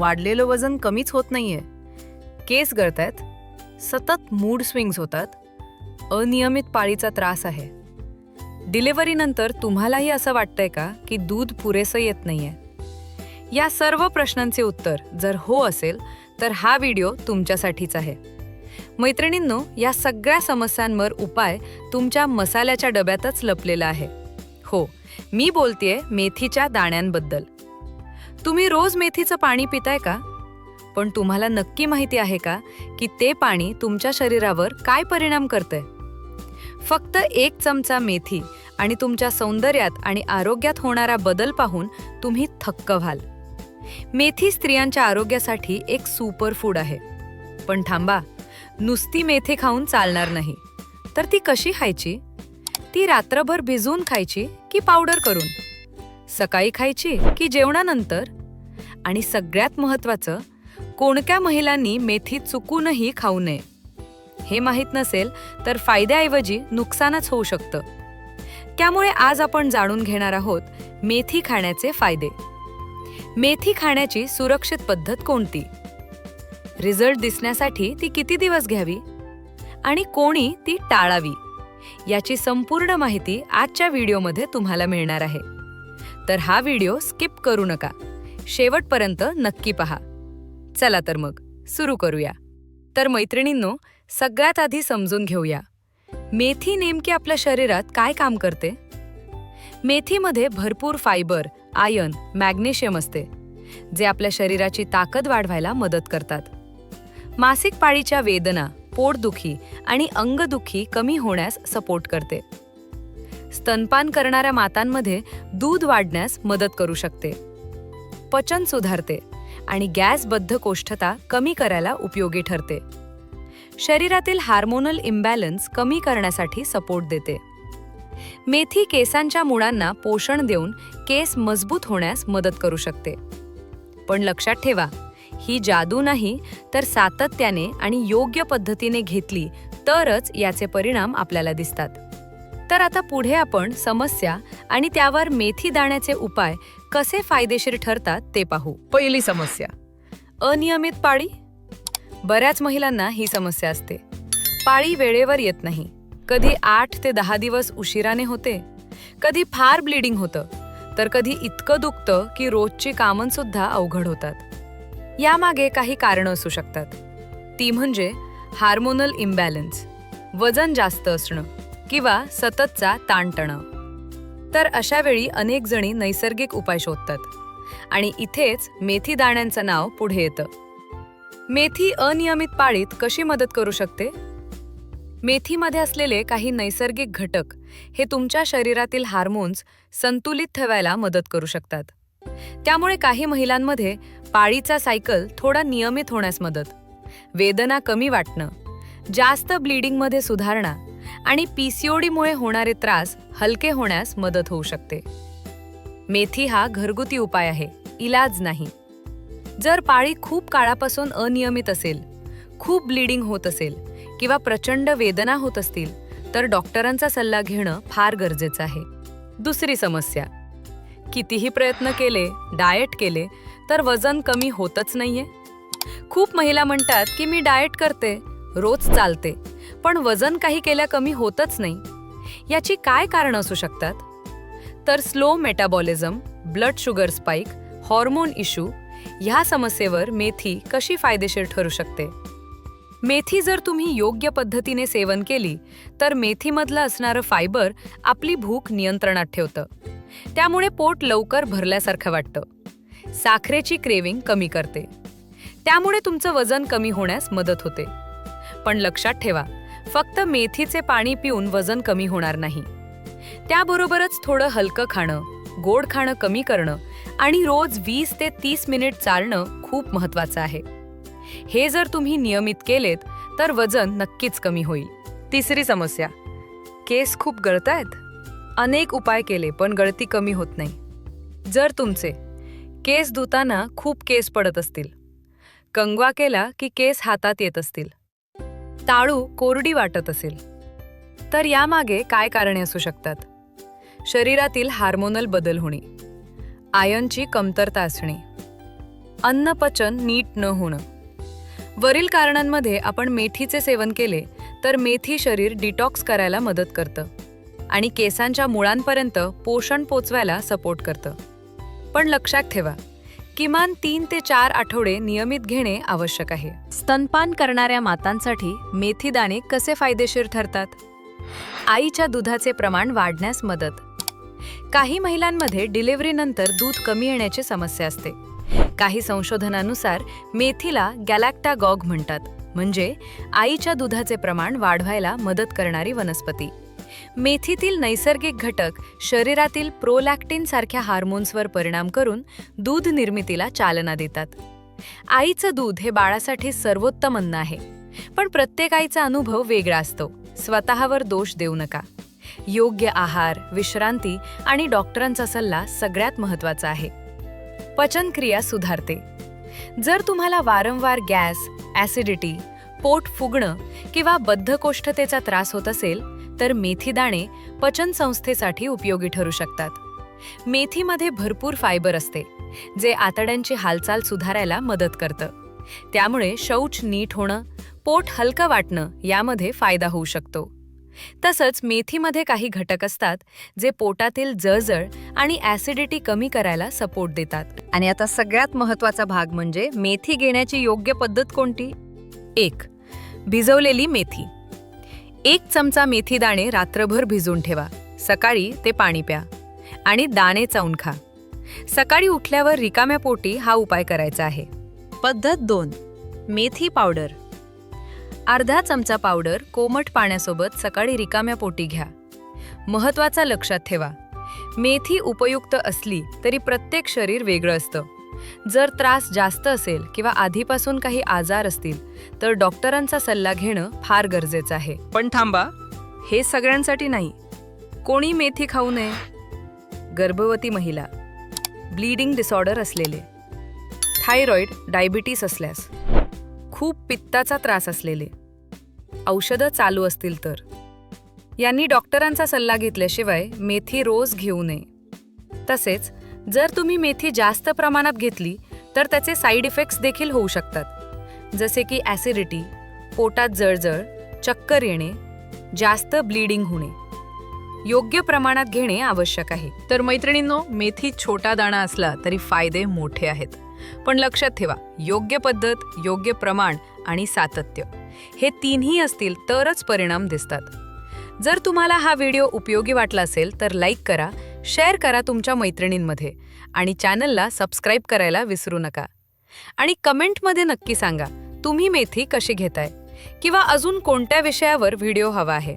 वाढलेलं वजन कमीच होत नाहीये. केस गळतायत सतत मूड स्विंग्स होतात अनियमित पाळीचा त्रास आहे. डिलिव्हरीनंतर तुम्हालाही असं वाटतंय का की दूध पुरेसं येत नाहीये? या सर्व प्रश्नांचे उत्तर जर हो असेल तर हा व्हिडिओ तुमच्यासाठीच आहे. मैत्रिणींनो या सगळ्या समस्यांवर उपाय तुमच्या मसाल्याच्या डब्यातच लपलेला आहे. हो मी बोलतेय मेथीच्या दाण्यांबद्दल. तुम्ही रोज मेथीचं पाणी पिताय का? पण तुम्हाला नक्की माहिती आहे का की ते पाणी तुमच्या शरीरावर काय परिणाम करतंय? फक्त एक चमचा मेथी आणि तुमच्या सौंदर्यात आणि आरोग्यात होणारा बदल पाहून तुम्ही थक्क व्हाल. मेथी स्त्रियांच्या आरोग्यासाठी एक सुपर फूड आहे. पण थांबा नुसती मेथी खाऊन चालणार नाही. तर ती कशी खायची? ती रात्रभर भिजवून खायची की पावडर करून? सकाळी खायची की जेवणानंतर? आणि सगळ्यात महत्त्वाचं कोणत्या महिलांनी मेथी चुकूनही खाऊ नये? हे माहीत नसेल तर फायद्याऐवजी नुकसानच होऊ शकतं. त्यामुळे आज आपण जाणून घेणार आहोत मेथी खाण्याचे फायदे. मेथी खाण्याची सुरक्षित पद्धत कोणती? रिझल्ट दिसण्यासाठी ती किती दिवस घ्यावी? आणि कोणी ती टाळावी? याची संपूर्ण माहिती आजच्या व्हिडिओमध्ये तुम्हाला मिळणार आहे. तर हा व्हिडिओ स्किप करू नका. शेवटपर्यंत नक्की पहा. चला तर मग सुरू करूया. तर मैत्रिणींनो सगळ्यात आधी समजून घेऊया. मेथी नेमकी आपल्या शरीरात काय काम करते? मेथीमध्ये भरपूर फायबर आयन मॅग्नेशियम असते जे आपल्या शरीराची ताकद वाढवायला मदत करतात. मासिक पाळीच्या वेदना पोटदुखी आणि अंगदुखी कमी होण्यास सपोर्ट करते. स्तनपान करणाऱ्या मातांमध्ये दूध वाढण्यास मदत करू शकते. पचन सुधारते आणि गॅस बद्धकोष्ठता कमी करायला उपयोगी ठरते. शरीरातील हार्मोनल इम्बॅलन्स कमी करण्यासाठी सपोर्ट देते. मेथी केसांच्या मुळांना पोषण देऊन केस मजबूत होण्यास मदत करू शकते. पण लक्षात ठेवा ही जादू नाही तर सातत्याने आणि योग्य पद्धतीने घेतली तरच याचे परिणाम आपल्याला दिसतात. तर आता पुढे आपण समस्या आणि त्यावर मेथी दाण्याचे उपाय कसे फायदेशीर ठरतात ते पाहू. पहिली समस्या. अनियमित पाळी? बऱ्याच महिलांना ही समस्या असते. पाळी वेळेवर येत नाही. कधी आठ ते दहा दिवस उशिराने होते. कधी फार ब्लिडिंग होतं. तर कधी इतकं दुखतं की रोजची कामं सुद्धा अवघड होतात. यामागे काही कारणं असू शकतात. ती म्हणजे हार्मोनल इम्बॅलन्स. वजन जास्त असणं. किंवा सततचा ताणतणाव तर अशा वेळी अनेक जणी नैसर्गिक उपाय शोधतात. आणि इथेच मेथी दाण्यांचं नाव पुढे येतं. मेथी अनियमित पाळीत कशी मदत करू शकते? मेथीमध्ये असलेले काही नैसर्गिक घटक हे तुमच्या शरीरातील हार्मोन्स संतुलित ठेवायला मदत करू शकतात. त्यामुळे काही महिलांमध्ये पाळीचा सायकल थोडा नियमित होण्यास मदत. वेदना कमी वाटणं जास्त ब्लिडिंगमध्ये सुधारणा आणि पीसीओडीमुळे होणारे त्रास हलके होण्यास मदत होऊ शकते. मेथी हा घरगुती उपाय आहे इलाज नाही. जर पाळी खूप काळापासून अनियमित असेल खूप ब्लिडिंग होत असेल किंवा प्रचंड वेदना होत असतील तर डॉक्टरांचा सल्ला घेणं फार गरजेचं आहे. दुसरी समस्या कितीही प्रयत्न केले डाएट केले तर वजन कमी होतच नाहीये. खूप महिला म्हणतात की मी डाएट करते रोज चालते पण वजन काही केल्या कमी होतच नाही. याची काय कारण असू शकतात? तर slow metabolism blood sugar spike hormone issue ह्या समस्येवर मेथी कशी फायदेशीर ठरू शकते? मेथी जर तुम्ही योग्य पद्धतीने सेवन केली तर मेथीमधलं असणारं फायबर आपली भूक नियंत्रणात ठेवतं. त्यामुळे पोट लवकर भरल्यासारखं वाटतं. साखरेची क्रेविंग कमी करते. त्यामुळे तुमचं वजन कमी होण्यास मदत होते. पण लक्षात ठेवा फक्त मेथीचे पाणी पिऊन वजन कमी होणार नाही. त्याबरोबरच थोडं हलकं खाणं गोड खाणं कमी करणं आणि रोज वीस ते तीस मिनिट चालणं खूप महत्वाचं आहे. हे जर तुम्ही नियमित केलेत तर वजन नक्कीच कमी होईल. तिसरी समस्या केस खूप गळतायत? अनेक उपाय केले पण गळती कमी होत नाही. जर तुमचे केस धुताना खूप केस पडत असतील. कंगवा केला की केस हातात येत असतील. टाळू कोरडी वाटत असेल. तर यामागे काय कारणे असू शकतात? शरीरातील हार्मोनल बदल होणे आयनची कमतरता असणे अन्नपचन नीट न होणं. वरील कारणांमध्ये आपण मेथीचे सेवन केले तर मेथी शरीर डिटॉक्स करायला मदत करतं आणि केसांच्या मुळांपर्यंत पोषण पोचवायला सपोर्ट करतं. पण लक्षात ठेवा किमान तीन ते चार आठवडे नियमित घेणे आवश्यक आहे. स्तनपान करणाऱ्या मातांसाठी मेथी दाणे कसे फायदेशीर ठरतात? आईच्या दुधाचे प्रमाण वाढण्यास मदत. काही महिलांमध्ये डिलिव्हरीनंतर दूध कमी येण्याची समस्या असते. काही संशोधनानुसार मेथीला गॅलॅक्टागॉग म्हणतात. म्हणजे आईच्या दुधाचे प्रमाण वाढवायला मदत करणारी वनस्पती. मेथीतील नैसर्गिक घटक शरीरातील प्रोलॅक्टिन सारख्या हार्मोन्सवर परिणाम करून दूध निर्मितीला चालना देतात. आईचं दूध हे बाळासाठी सर्वोत्तम अन्न आहे पण प्रत्येक आईचा अनुभव वेगळा असतो. स्वतःवर दोष देऊ नका. योग्य आहार विश्रांती आणि डॉक्टरांचा सल्ला सगळ्यात महत्त्वाचा आहे. पचनक्रिया सुधारते. जर तुम्हाला वारंवार गॅस ॲसिडिटी पोट फुगणं किंवा बद्धकोष्ठतेचा त्रास होत असेल तर मेथी दाणे पचन संस्थेसाठी उपयोगी ठरू शकतात. मेथीमध्ये भरपूर फायबर असते जे आतड्यांची हालचाल सुधारायला मदत करतं. त्यामुळे शौच नीट होणं पोट हलकं वाटणं यामध्ये फायदा होऊ शकतो. तसंच मेथीमध्ये काही घटक असतात जे पोटातील जळजळ आणि ॲसिडिटी कमी करायला सपोर्ट देतात. आणि आता सगळ्यात महत्त्वाचा भाग म्हणजे मेथी घेण्याची योग्य पद्धत कोणती? एक भिजवलेली मेथी. एक चमचा मेथी दाणे रात्रभर भिजून ठेवा. सकाळी ते पाणी प्या. आणि दाणे चावून खा. सकाळी उठल्यावर रिकाम्या पोटी हा उपाय करायचा आहे. पद्धत दोन. मेथी पावडर. अर्धा चमचा पावडर कोमट पाण्यासोबत सकाळी रिकाम्या पोटी घ्या. महत्त्वाचा लक्षात ठेवा. मेथी उपयुक्त असली तरी प्रत्येक शरीर वेगळं असतं. जर त्रास जास्त असेल किंवा आधीपासून काही आजार असतील तर डॉक्टरांचा सल्ला घेणं फार गरजेचं आहे. पण थांबा. हे सगळ्यांसाठी नाही. कोणी मेथी खाऊ नये. गर्भवती महिला. ब्लीडिंग डिसऑर्डर असलेले. थायरॉइड डायबिटीस असल्यास. खूप पित्ताचा त्रास असलेले. औषधं चालू असतील तर. यांनी डॉक्टरांचा सल्ला घेतल्याशिवाय मेथी रोज घेऊ नये. तसेच जर तुम्ही मेथी जास्त प्रमाणात घेतली तर त्याचे साईड इफेक्ट्स देखील होऊ शकतात. जसे की ॲसिडिटी पोटात जळजळ चक्कर येणे जास्त ब्लीडिंग होणे. योग्य प्रमाणात घेणे आवश्यक आहे. तर मैत्रिणींनो मेथी छोटा दाणा असला तरी फायदे मोठे आहेत. पण लक्षात ठेवा योग्य पद्धत योग्य प्रमाण आणि सातत्य हे तिन्ही असतील तरच परिणाम दिसतात. जर तुम्हाला हा व्हिडिओ उपयोगी वाटला असेल तर लाईक करा शेअर करा तुमच्या मैत्रिणींमध्ये आणि चॅनलला सबस्क्राईब करायला विसरू नका. आणि कमेंटमध्ये नक्की सांगा तुम्ही मेथी कशी घेताय? किंवा अजून कोणत्या विषयावर व्हिडिओ हवा आहे?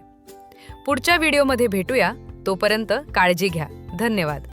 पुढच्या व्हिडिओमध्ये भेटूया तोपर्यंत काळजी घ्या. धन्यवाद.